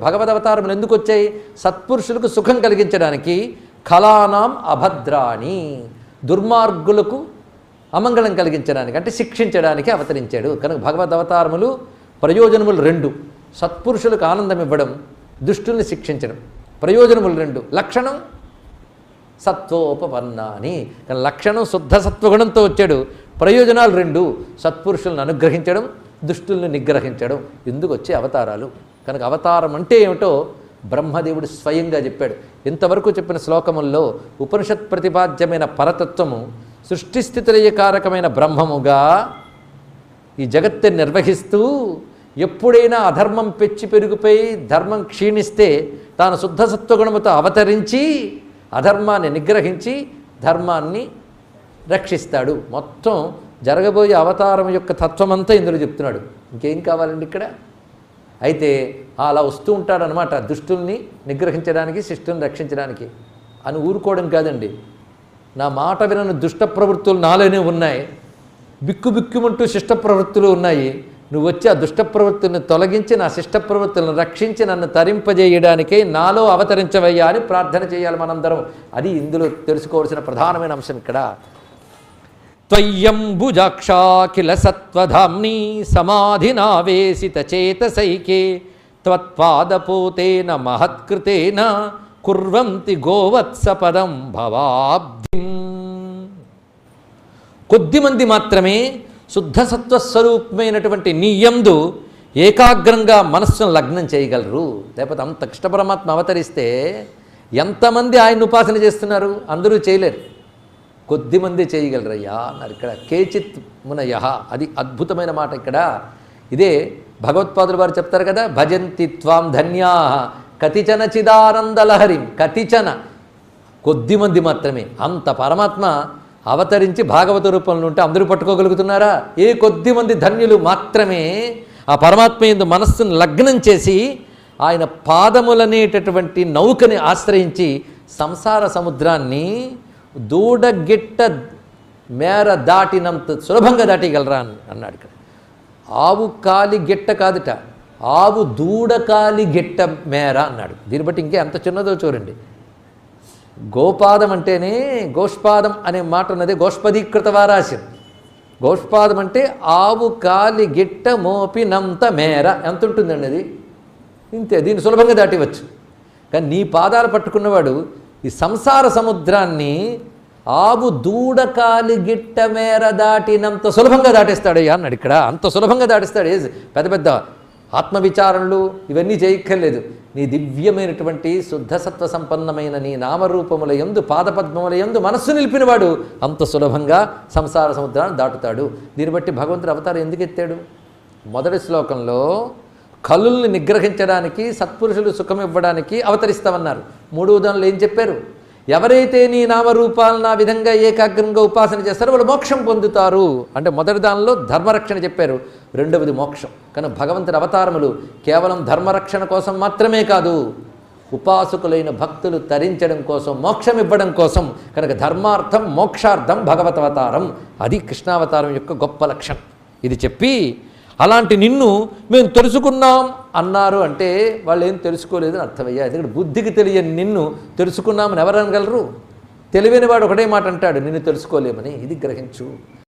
భగవద్ అవతారములు ఎందుకు వచ్చాయి? సత్పురుషులకు సుఖం కలిగించడానికి కళానాం అభద్రాణి. దుర్మార్గులకు అమంగళం కలిగించడానికి అంటే శిక్షించడానికి అవతరించాడు. కనుక భగవద్ అవతారములు ప్రయోజనములు రెండు. సత్పురుషులకు ఆనందం ఇవ్వడం దుష్టుల్ని శిక్షించడం. ప్రయోజనములు రెండు. లక్షణం సత్వోపపన్నాని. లక్షణం శుద్ధ సత్వగుణంతో వచ్చాడు. ప్రయోజనాలు రెండు. సత్పురుషులను అనుగ్రహించడం దుష్టుల్ని నిగ్రహించడం. ఎందుకు వచ్చే అవతారాలు? కనుక అవతారం అంటే ఏమిటో బ్రహ్మదేవుడు స్వయంగా చెప్పాడు. ఇంతవరకు చెప్పిన శ్లోకముల్లో ఉపనిషత్ ప్రతిపాద్యమైన పరతత్వము సృష్టిస్థితిలయకారకమైన బ్రహ్మముగా ఈ జగత్తుని నిర్వహిస్తూ ఎప్పుడైనా అధర్మం పెచ్చి పెరిగిపోయి ధర్మం క్షీణిస్తే తాను శుద్ధ సత్వగుణముతో అవతరించి అధర్మాన్ని నిగ్రహించి ధర్మాన్ని రక్షిస్తాడు. మొత్తం జరగబోయే అవతారం యొక్క తత్వమంతా ఇందులో చెప్తున్నాడు. ఇంకేం కావాలండి ఇక్కడ? అయితే అలా వస్తూ ఉంటాడనమాట దుష్టుల్ని నిగ్రహించడానికి శిష్టుల్ని రక్షించడానికి. అని ఊరుకోవడం కాదండి. నా మాట వినని దుష్ట ప్రవృత్తులు నాలోనే ఉన్నాయి. బిక్కు బిక్కుమంటూ శిష్ట ప్రవృత్తులు ఉన్నాయి. నువ్వు వచ్చి ఆ దుష్ట ప్రవృత్తులను తొలగించి నా శిష్ట ప్రవృత్తులను రక్షించి నన్ను తరింపజేయడానికే నాలో అవతరించవయ్యా అని ప్రార్థన చేయాలి మనందరం. అది ఇందులో తెలుసుకోవాల్సిన ప్రధానమైన అంశం ఇక్కడ. త్వయ్యంబుజాక్షాఖిల సత్వధామ్ని సమాధినావేశిత చేతసైకే త్వత్పాదపోతేన మహత్కృతేన కుర్వంతి గోవత్సపదం భవాబ్ధిం. కొద్దిమంది మాత్రమే శుద్ధ సత్వస్వరూపమైనటువంటి నీయందు ఏకాగ్రంగా మనస్సును లగ్నం చేయగలరు. లేకపోతే అంత కృష్ణ పరమాత్మ అవతరిస్తే ఎంతమంది ఆయన ఉపాసన చేస్తున్నారు? అందరూ చేయలేరు. కొద్దిమంది చేయగలరయ్యా అన్నారు ఇక్కడ. కేచిత్ మునయ. అది అద్భుతమైన మాట ఇక్కడ. ఇదే భగవత్పాదులు వారు చెప్తారు కదా భజంతి త్వాం ధన్యా. కతిచన చిదానందలహరిం కతిచన. కొద్దిమంది మాత్రమే. అంత పరమాత్మ అవతరించి భాగవత రూపంలో ఉంటే అందరూ పట్టుకోగలుగుతున్నారా? ఏ కొద్దిమంది ధన్యులు మాత్రమే ఆ పరమాత్మ ఎందు మనస్సును లగ్నం చేసి ఆయన పాదములనేటటువంటి నౌకని ఆశ్రయించి సంసార సముద్రాన్ని దూడగిట్ట మేర దాటినంత సులభంగా దాటిగలరా అన్నాడు ఇక్కడ. ఆవు కాలి గిట్ట కాదుట ఆవు దూడకాలి గిట్ట మేర అన్నాడు. దీన్ని బట్టి ఇంకే ఎంత చిన్నదో చూడండి. గోపాదం అంటేనే గోష్పాదం అనే మాట ఉన్నది గోష్పదీకృత వారాశం. గోష్పాదం అంటే ఆవు కాలి గిట్ట మోపినంత మేర. ఎంత ఉంటుందండి అది? ఇంతే దీన్ని సులభంగా దాటివచ్చు. కానీ నీ పాదాలు పట్టుకున్నవాడు ఈ సంసార సముద్రాన్ని ఆవు దూడకాలి గిట్ట మేర దాటినంత సులభంగా దాటేస్తాడయ్యా అన్నాడు ఇక్కడ. అంత సులభంగా దాటిస్తాడు. పెద్ద పెద్ద ఆత్మవిచారణలు ఇవన్నీ చేయక్కర్లేదు. నీ దివ్యమైనటువంటి శుద్ధసత్వ సంపన్నమైన నీ నామరూపముల యందు పాదపద్మముల యందు మనస్సు నిలిపినవాడు అంత సులభంగా సంసార సముద్రాన్ని దాటుతాడు. దీన్ని బట్టి భగవంతుడు అవతారం ఎందుకు ఎత్తాడు? మొదటి శ్లోకంలో కలుల్ని నిగ్రహించడానికి సత్పురుషులు సుఖం ఇవ్వడానికి అవతరిస్తామన్నారు. మూడు ఉదాహరణలు ఏం చెప్పారు? ఎవరైతే నీ నామరూపాలను ఆ విధంగా ఏకాగ్రంగా ఉపాసన చేస్తారో వాళ్ళు మోక్షం పొందుతారు. అంటే మొదటి దానిలో ధర్మరక్షణ చెప్పారు. రెండవది మోక్షం. కానీ భగవంతుడి అవతారములు కేవలం ధర్మరక్షణ కోసం మాత్రమే కాదు ఉపాసకులైన భక్తులు తరించడం కోసం మోక్షం ఇవ్వడం కోసం. కనుక ధర్మార్థం మోక్షార్థం భగవతవతారం అది కృష్ణావతారం యొక్క గొప్ప లక్షణం. ఇది చెప్పి అలాంటి నిన్ను మేము తెలుసుకున్నాం అన్నారు అంటే వాళ్ళు ఏం తెలుసుకోలేదని అర్థమయ్యా. ఎందుకంటే బుద్ధికి తెలియని నిన్ను తెలుసుకున్నామని ఎవరు అనగలరు? తెలివైన వాడు ఒకటే మాట అంటాడు నిన్ను తెలుసుకోలేమని. ఇది గ్రహించు.